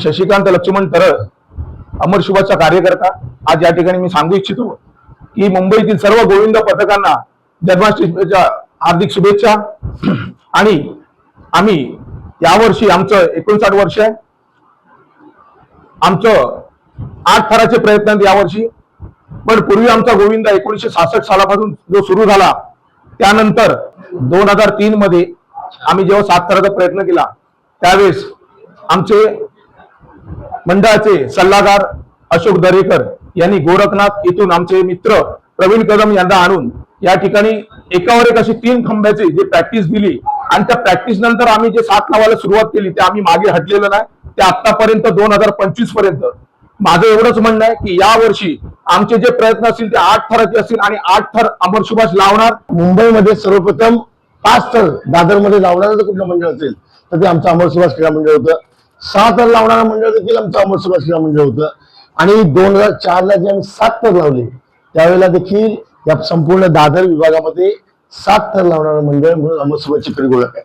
शशिकांत लक्ष्मण तरळ अमर शुभाचा कार्यकर्ता. आज या ठिकाणी मी सांगू इच्छितो की मुंबईतील सर्व गोविंद पथकांना जन्माष्टमीच्या हार्दिक शुभेच्छा. आणि आम्ही यावर्षी आमचं एकोणसाठ वर्ष आहे. आमचं आठ थराचे प्रयत्न आहेत यावर्षी. पण पूर्वी आमचा गोविंद एकोणीशे सहासष्ट सालापासून जो सुरू झाला त्यानंतर दोन हजार तीन मध्ये आम्ही जेव्हा सात थराचा प्रयत्न केला त्यावेळेस आमचे मंडळाचे सल्लागार अशोक दरेकर यांनी गोरखनाथ इथून आमचे मित्र प्रवीण कदम यांना आणून या ठिकाणी एकावर एक अशी तीन खंब्याची जी प्रॅक्टिस दिली आणि त्या प्रॅक्टिस नंतर आम्ही जे सात लावायला सुरुवात केली ते आम्ही मागे हटलेलं नाही. ते आतापर्यंत दोन हजार पंचवीसपर्यंत. माझं एवढंच म्हणणं आहे की या वर्षी आमचे जे प्रयत्न असतील ते आठ थराचे असतील आणि आठ थर अमर सुभाष लावणार. मुंबईमध्ये सर्वप्रथम पाच थर दादरमध्ये लावणारं कुठलं मंडळ असेल? तर ते आमचं अमर सुभाष क्रीडा मंडळ होतं. सहा तर लावणारा मंडळ देखील आमचं अमर सुभाष क्रीडा मंडळ होतं. आणि दोन हजार चारला जे आम्ही सात तर लावले त्यावेळेला देखील या संपूर्ण दादर विभागामध्ये सात थर लावणारं मंडळ म्हणून अमर सुभाषची खरी ओळख आहे.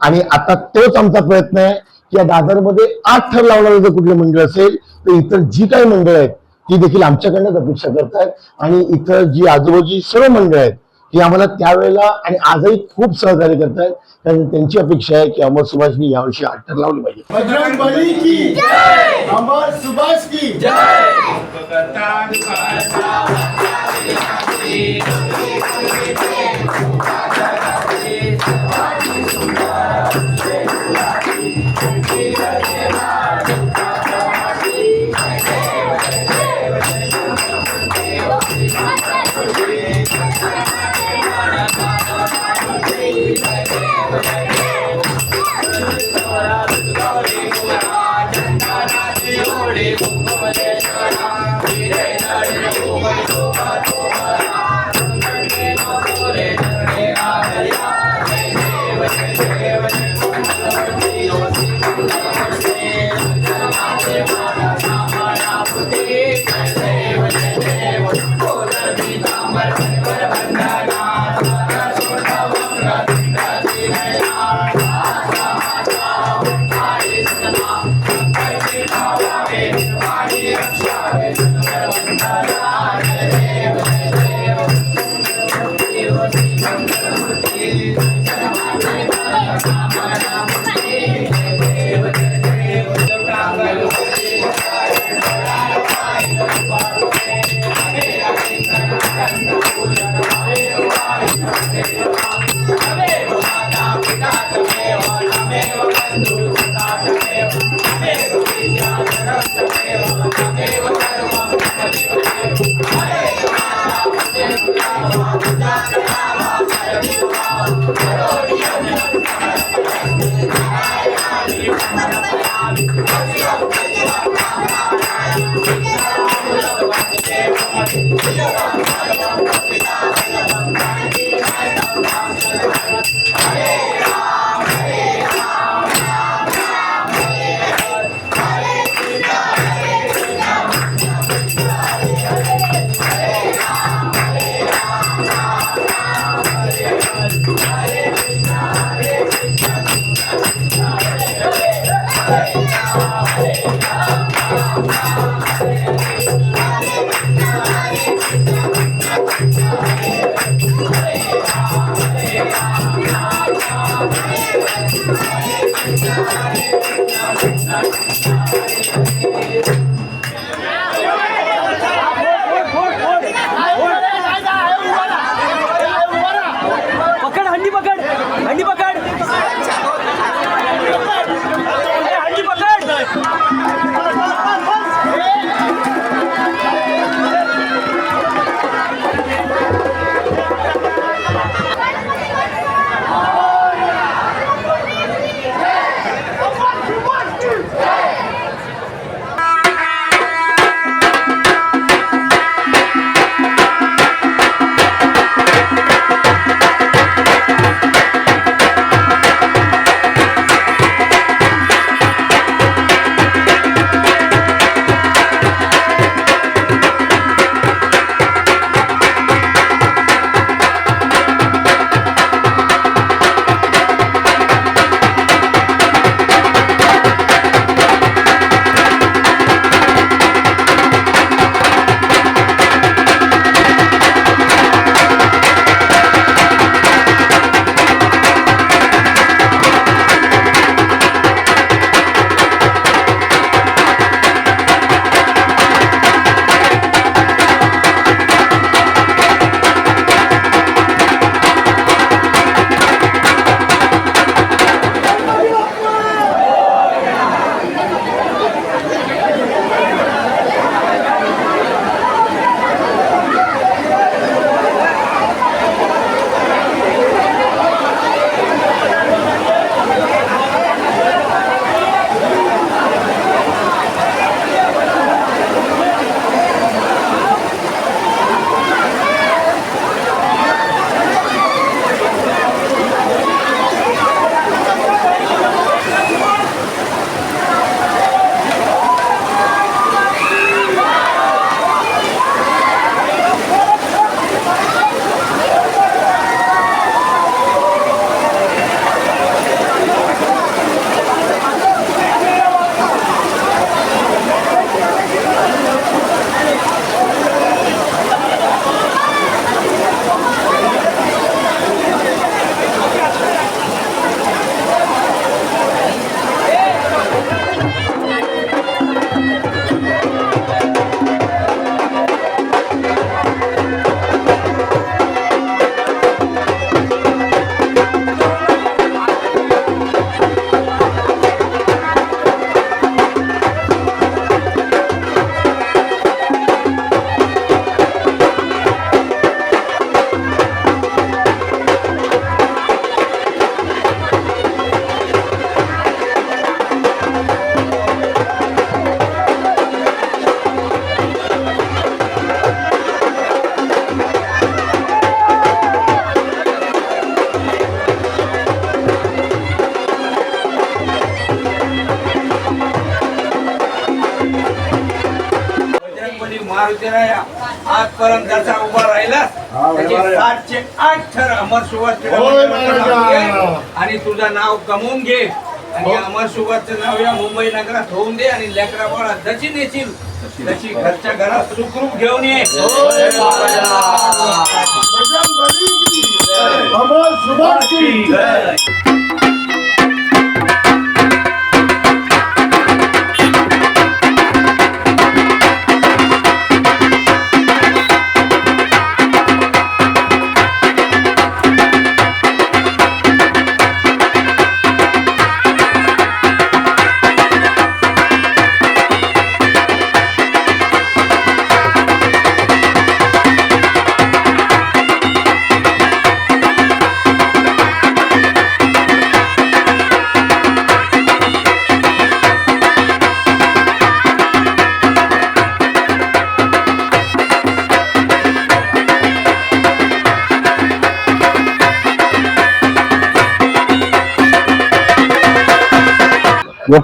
आणि आता तोच आमचा प्रयत्न आहे की या दादरमध्ये आठ थर लावणारं जर कुठलं मंडळ असेल तर इतर जी काही मंडळ आहेत ती देखील आमच्याकडनंच अपेक्षा करतायत. आणि इतर जी आजूबाजूची सर्व मंडळ आहेत ती आम्हाला त्यावेळेला आणि आजही खूप सहकार्य करतायत कारण त्यांची अपेक्षा आहे की अमर सुभाषनी यावर्षी आठ थर लावली पाहिजे बजरंग बली की आजपर्यंत जसा उभा राहिला. त्याचे सातशे आठ अमर सुभाष आणि तुझं नाव कमवून घे. आणि अमर सुभाषचं नाव या मुंबई नगरात होऊन दे आणि लेकरा बाळा जशी नेशील तशी घरच्या घरात सुखरूप घेऊन ये. अमर सुभाष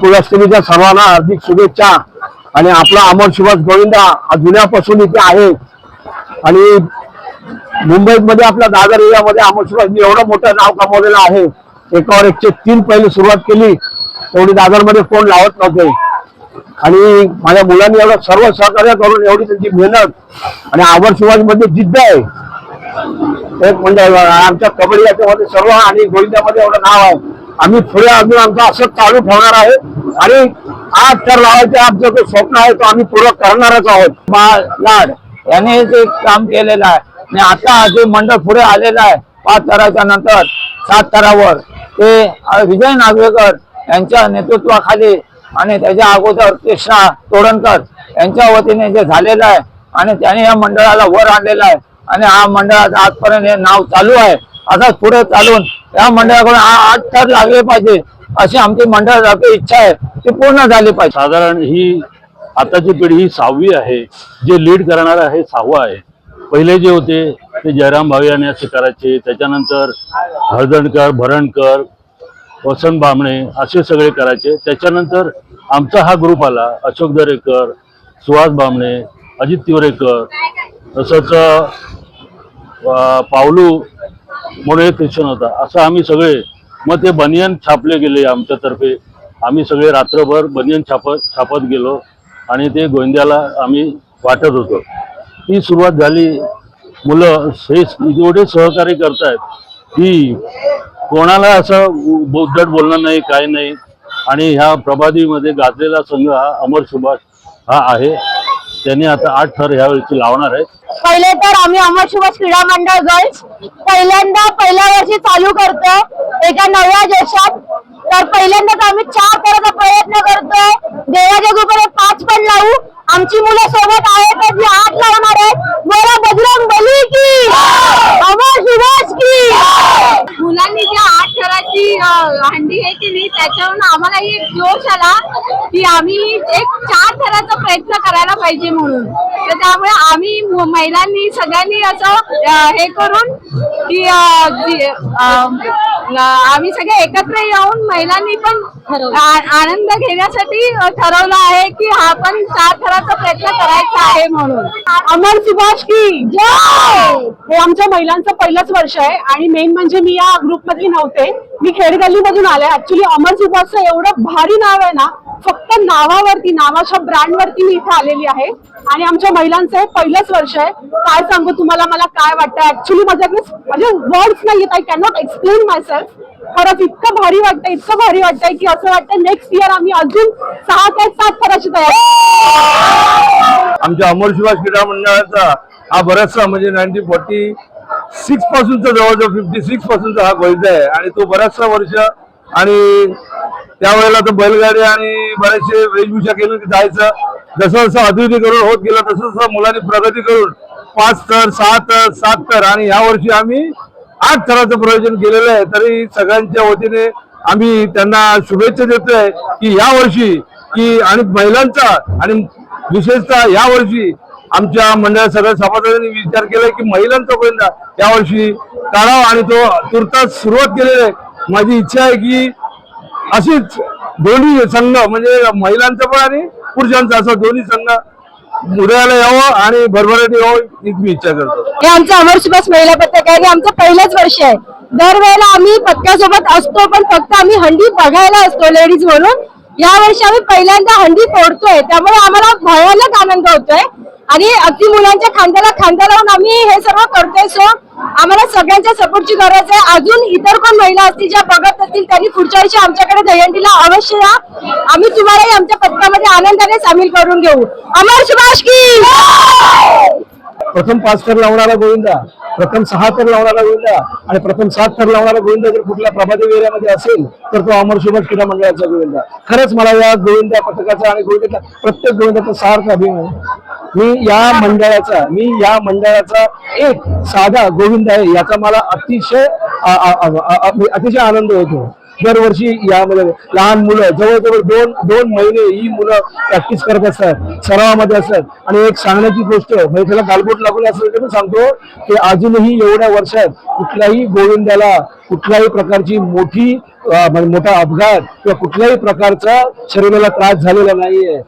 की सर्वांना हार्दिक शुभेच्छा. आणि आपला अमर सुभाष गोविंदा हा जुन्यापासून इथे आहे. आणि मुंबईमध्ये आपल्या दादर एरियामध्ये अमर सुभाषनी एवढं मोठं नाव कमवलेलं आहे. एकावर एकशे तीन पहिले सुरुवात केली. तेवढी दादरमध्ये कोण लावत नव्हते. आणि माझ्या मुलांनी एवढं सर्व सहकार्य करून एवढी त्यांची मेहनत आणि अमर सुभाषमध्ये जिद्द आहे. एक म्हणजे आमच्या कबड्डी याच्यामध्ये सर्व आणि गोविंद्यामध्ये एवढं नाव आहे. आम्ही पुढे अजून आमचं असं चालू ठेवणार आहे. आणि आज तर लावायचं आमचं जो स्वप्न आहे तो आम्ही पूर्ण करणारच आहोत. बा- लाड यांनी जे काम केलेलं आहे. आणि आता जे मंडळ पुढे आलेलं आहे पाच थराच्या नंतर सात थरावर ते विजय नागवेकर यांच्या नेतृत्वाखाली आणि त्याच्या अगोदर कृष्णा तोडणकर यांच्या वतीने जे झालेलं आहे आणि त्याने या मंडळाला वर आणलेलं आहे. आणि हा मंडळाचं आजपर्यंत हे नाव चालू आहे. असंच पुढे चालून या मंडळाकडून आ- आठ लागले पाहिजे अशी आमची मंडळाची इच्छा आहे ती पूर्ण झाली पाहिजे. साधारण ही आताची पिढी ही सहावी आहे. जे लीड करणार आहे सहावं आहे. पहिले जे होते ते जयराम भावियाने असे करायचे त्याच्यानंतर हळदणकर भरणकर वसंत बामणे असे सगळे करायचे. त्याच्यानंतर आमचा हा ग्रुप आला अशोक दरेकर सुहास बामणे अजित तिवरेकर तसंच पावलू म्हणून ख्रिश्चन होता. असं आम्ही सगळे मग ते बनियन छापले गेले आमच्यातर्फे. आम्ही सगळे रात्रभर बनियन छापत छापत गेलो आणि ते गोंद्याला आम्ही वाटत होतो. ती सुरुवात झाली. मुलं हे एवढे सहकार्य करतायत की कोणाला असं बोद्धट बोलणार नाही काय नाही. आणि ह्या प्रभादीमध्ये गाजलेला संघ हा अमर सुभाष हा आहे. त्यांनी आता आठ थर ह्यावेळची लावणार आहेत. पहिले तर आम्ही अमर सुभाष क्रीडा मंडळ गर्ल्स पहिल्यांदा पहिल्या वर्षी चालू करतो एका नव्या देशात. तर पहिल्यांदाच आम्ही चार करायचा प्रयत्न करतोय देवाच्या कृपेने पाच पण लावू. आमची मुलं सोबत आहेत जी आठ लावणार आहेत. बोला बजरंग बली की! अमर सुभाष की! मुलांनी ज्या आठ घराची हंडी हे केली त्याच्यावरून आम्हाला एक जोश आला की आम्ही एक चार थराचा प्रयत्न करायला पाहिजे म्हणून. तर त्यामुळे आम्ही महिलांनी सगळ्यांनी असं हे करून की आम्ही सगळे एकत्र येऊन महिलांनी पण आनंद घेण्यासाठी ठरवलं आहे की हा पण चार थराचा प्रयत्न करायचा आहे म्हणून. अमर सुभाष की. जय हे आमच्या महिलांचं पहिलंच वर्ष आहे आणि मेन म्हणजे मी या ग्रुप मधली नव्हते. मी खेडगल्ली मधून आले. ऍक्च्युली अमर सुभाषचं एवढं भारी नाव आहे ना फक्त नावावरती नावाच्या ब्रँडवरती मी इथे आलेली आहे. आणि आमच्या महिलांचं हे पहिलंच वर्ष आहे. काय सांगू तुम्हाला मला काय वाटतं ऍक्च्युली माझ्याकडे म्हणजे वर्ड्स नाही I cannot explain myself खरंच इतकं भारी वाटतंय इतकं भारी वाटतंय की असं वाटतं नेक्स्ट इयर आम्ही अजून सहा ते सात थराची तयारी आमच्या अमर सुभाष क्रीडा मंडळाचा हा बराचसा म्हणजे नाईन्टीन फोर्टी सिक्स पासूनचा जवळजवळ फिफ्टी सिक्स पासूनचा हा गोविंदा आहे. आणि तो बराचसा वर्ष आणि त्यावेळेला तर बैलगाडी आणि बरेचसे वेशभूषा केलं की जायचं. जसं जसं आधुनिकीकरण होत गेलं तसं तसं मुलांनी प्रगती करून पाच तर सहा तर सात तर आणि ह्या वर्षी आम्ही आठ थराचं प्रयोजन केलेलं आहे. तरी सगळ्यांच्या वतीने आम्ही त्यांना शुभेच्छा देतोय की ह्या वर्षी की आणि महिलांचा आणि विशेषतः ह्या वर्षी आमच्या मंडळ सगळ्या सभासदांनी विचार केलाय की महिलांचा गोविंदा यावर्षी काढावा आणि तो तुर्तास सुरुवात केलेली आहे. माझी इच्छा आहे की अशीच दोन्ही संघ म्हणजे महिलांचा पण आणि पुरुषांचा असं दोन्ही संघ उदयाला यावं आणि भरभराट यावं एक मी इच्छा करतो. हे आमचं अमर सुभाष महिला पथक आहे हे आमचं पहिलंच वर्ष आहे. दरवेळेला आम्ही पथकासोबत असतो पण फक्त आम्ही हंडी बघायला असतो लेडीज म्हणून. या वर्षी आम्ही पहिल्यांदा हंडी फोडतोय त्यामुळे आम्हाला भयानक आनंद होतोय. आणि अगदी मुलांच्या खांद्याला खांदा लावून आम्ही हे सर्व करतोय सो आम्हाला सगळ्यांच्या सपोर्टची गरज आहे. अजून इतर कोण महिला असतील ज्या बघत असतील त्यांनी पुढच्या वर्षी आमच्याकडे दहीहंडीला अवश्य या. आम्ही तुम्हालाही आमच्या पथकामध्ये आनंदाने सामील करून घेऊ. अमर सुभाष की प्रथम पाच थर लावणारा गोविंदा प्रथम सहा थर लावणारा गोविंदा आणि प्रथम सात थर लावणारा गोविंदा जर कुठल्या प्रभादेवी एरियामध्ये असेल तर तो अमर सुभाष क्रीडा मंडळाचा गोविंदा. खरंच मला या गोविंदा पथकाचा आणि गोविंदाचा प्रत्येक गोविंदाचा सार्थ अभिमान मी या मंडळाचा मी या मंडळाचा एक साधा गोविंद आहे याचा मला अतिशय अतिशय आनंद होतो. दरवर्षी यामध्ये लहान मुलं जवळजवळ दोन दोन महिने ही मुलं प्रॅक्टिस करत असतात सरावामध्ये असतात. आणि एक सांगण्याची गोष्ट म्हणजे त्याला गालबोट लागून असेल तर मी सांगतो की अजूनही एवढ्या वर्षात कुठल्याही गोविंदाला कुठल्याही प्रकारची मोठी म्हणजे मोठा अपघात किंवा कुठल्याही प्रकारचा शरीराला त्रास झालेला नाहीये.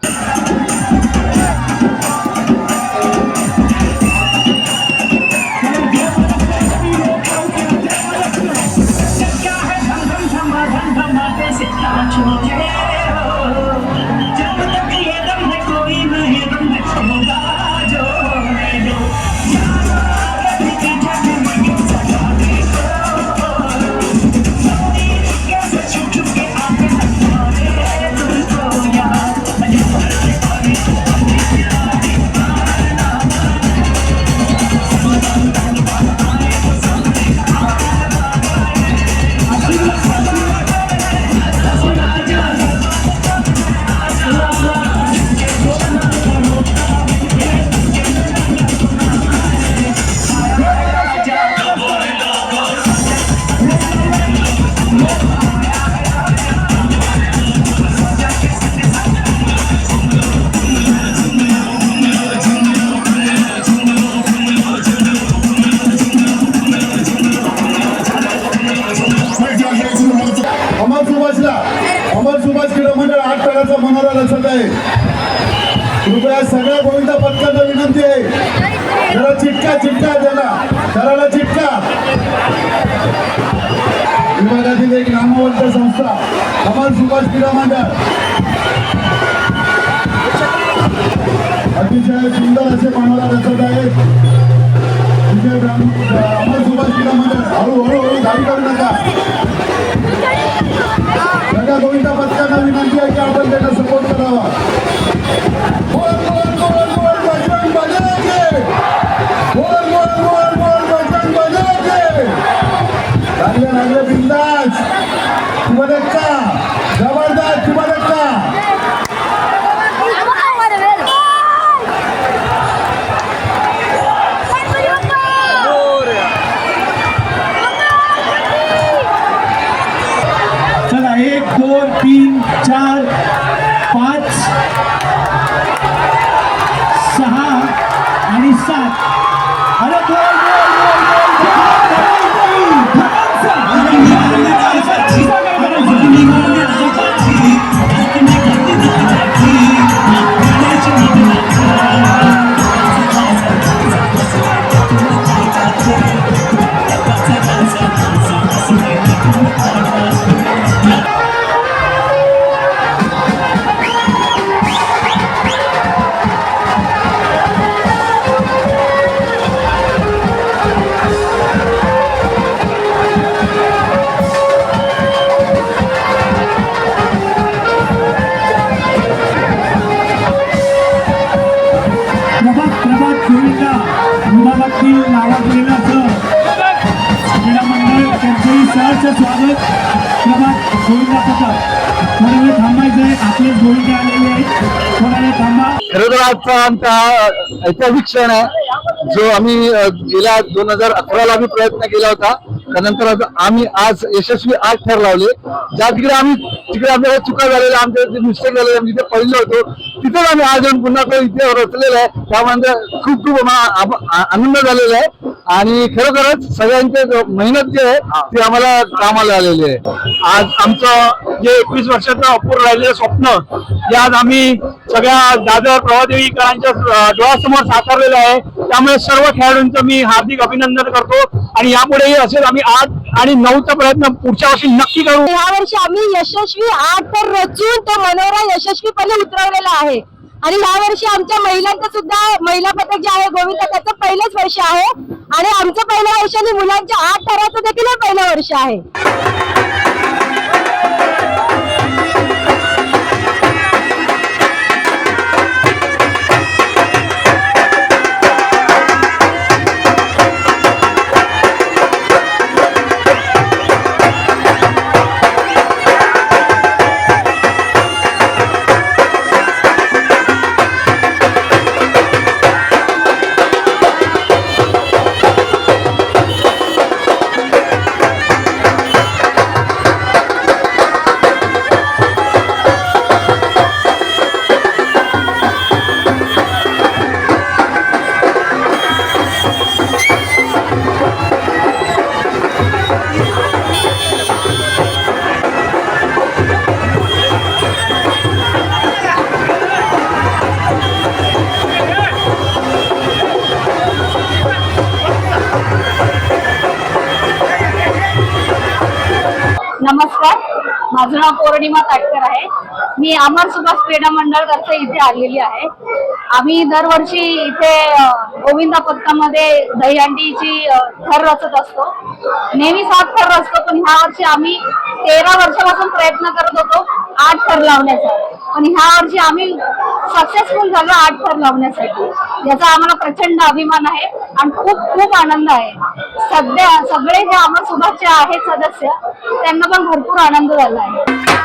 आजचा आमचा ऐतिहासिक क्षण आहे. जो आम्ही गेल्या दोन हजार अकराला आम्ही प्रयत्न केला होता. त्यानंतर आम्ही आज यशस्वी आठ थर लावले. ज्या तिकडे आम्ही तिकडे आमच्या चुका झालेल्या आमच्या मिस्टेक झालेले आम्ही जिथे पडलो होतो तिथेच आम्ही आज येऊन पुन्हा तो इथे रचलेला आहे. त्यामध्ये खूप खूप आनंद झालेला आहे. आणि खरोखरच सगळ्यांचे मेहनत जी आहे ती आम्हाला कामाला आलेली आहे. आज आमचं जे एकवीस वर्षाचं अपूर्ण राहिलेलं स्वप्न जे आज आम्ही सगळ्या दादर प्रभादेवीकरांच्या डोळ्यासमोर साकारलेलं आहे. त्यामुळे सर्व खेळाडूंचं मी हार्दिक अभिनंदन करतो. आणि यापुढेही असेच आम्ही आठ आणि नऊचा प्रयत्न पुढच्या वर्षी नक्की करू. यावर्षी आम्ही यशस्वी आठ तर रचून तो मनोरा यशस्वीपणे उतरवलेला आहे. आणि या वर्षी आमच्या महिलांचं सुद्धा महिला पथक जे आहे गोविंदा त्याचं पहिलंच वर्ष आहे. आणि आमचं पहिलं वर्ष आणि मुलांच्या आठ थराचं देखील हे पहिलं वर्ष आहे. नाव पौर्णिमा ताटकर आहे. मी अमर सुभाष क्रीडा मंडळतर्फे इथे आलेली आहे. आम्ही दरवर्षी इथे गोविंदा पथकामध्ये दहीहंडीची थर रचत असतो. नेहमी सात थर रचतो पण ह्या वर्षी आम्ही तेरा वर्षापासून प्रयत्न करत होतो आठ थर लावण्याचा. पण ह्या वर्षी आम्ही सक्सेसफुल झालो आठ थर लावण्यासाठी. याचा आम्हाला प्रचंड अभिमान आहे. आणि खूप खूप आनंद आहे. सध्या सगळे जे अमर सुभाषचे आहेत सदस्य त्यांना पण भरपूर आनंद झाला आहे.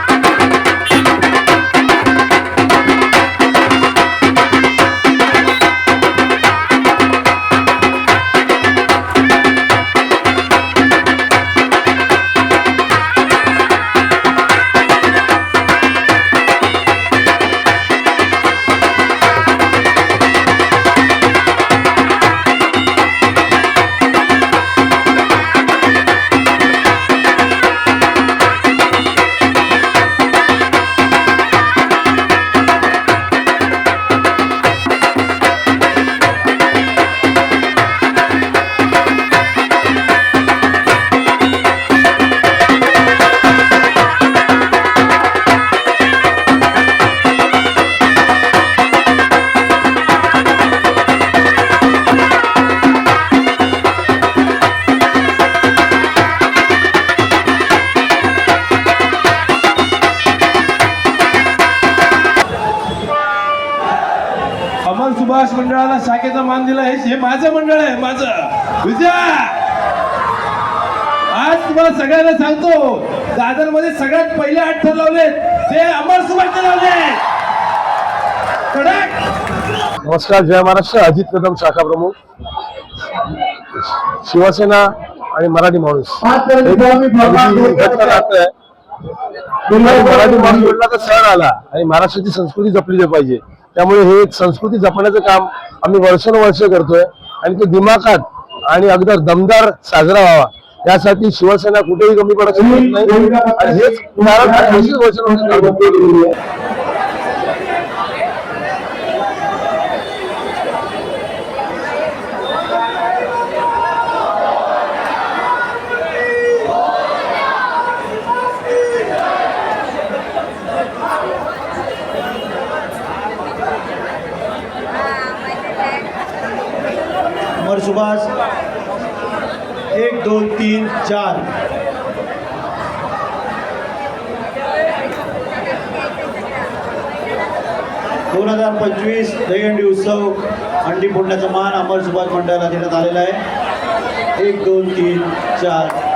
मंडळाला शाखेचा मान दिला हे हे माझं मंडळ आहे माझं. विजया! आज तुम्हाला सगळ्यांना सांगतो दादरमध्ये सगळ्यात पहिले आठ थर लावले ते अमर सुभाषने लावले. कडक! नमस्कार जय महाराष्ट्र अजित कदम शाखा प्रमुख. शिवसेना आणि मराठी माणूस. मराठी माणूस म्हटला तर सण आला आणि महाराष्ट्राची संस्कृती जपली पाहिजे. त्यामुळे हे एक संस्कृती जपण्याचं काम आम्ही वर्षानुवर्ष करतोय. आणि ते दिमाखात आणि अगदी दमदार साजरा व्हावा. यासाठी शिवसेना कुठेही कमी पडत नाही. आणि हेच सुभाष. एक दोन तीन चार. दोन हजार पंचवीस दहीहंडी उत्सव अंडी फोडण्याचा मान अमर सुभाष मंडळाला देण्यात आलेला आहे. एक दोन तीन चार.